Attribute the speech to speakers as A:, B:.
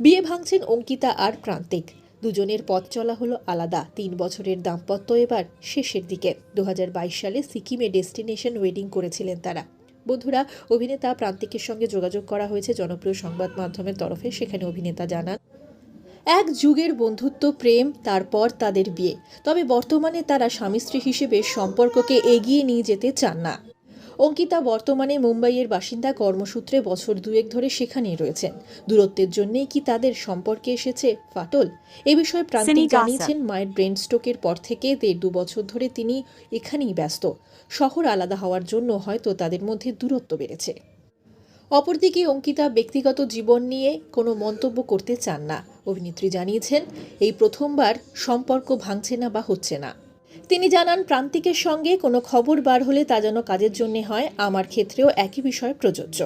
A: বিয়ে ভাঙছেন অঙ্কিতা আর প্রান্তিক দুজনের পথ চলা হলো আলাদা। তিন বছরের দাম্পত্য এবার শেষের দিকে। দু হাজার বাইশ সালে সিকিমে ডেস্টিনেশন ওয়েডিং করেছিলেন তারা। বন্ধুরা, অভিনেতা প্রান্তিকের সঙ্গে যোগাযোগ করা হয়েছে জনপ্রিয় সংবাদ মাধ্যমের তরফে। সেখানে অভিনেতা জানান, এক যুগের বন্ধুত্ব, প্রেম, তারপর তাদের বিয়ে। তবে বর্তমানে তারা স্বামী স্ত্রী হিসেবে সম্পর্ককে এগিয়ে নিয়ে যেতে চান না। অঙ্কিতা বর্তমানে মুম্বাইয়ের বাসিন্দা কর্মসূত্রে বছর দুয়েক ধরে সেখানেই রয়েছেন। দূরত্বের জন্যেই কি তাদের সম্পর্কে এসেছে ফাটল? এ বিষয়ে প্রান্তিক জানিয়েছেন মায়ের ব্রেন স্ট্রোকের পর থেকে দেড় দু বছর ধরে তিনি এখানেই ব্যস্ত। শহর আলাদা হওয়ার জন্য হয়তো তাদের মধ্যে দূরত্ব বেড়েছে। অপরদিকে অঙ্কিতা ব্যক্তিগত জীবন নিয়ে কোনো মন্তব্য করতে চান না। অভিনেত্রী জানিয়েছেন এই প্রথমবার সম্পর্ক ভাঙছে না বা হচ্ছে না। তিনি জানান, প্রান্তিকের সঙ্গে কোনো খবর বার হলে তা যেন কাজের জন্যে হয়, আমার ক্ষেত্রেও একই বিষয় প্রযোজ্য।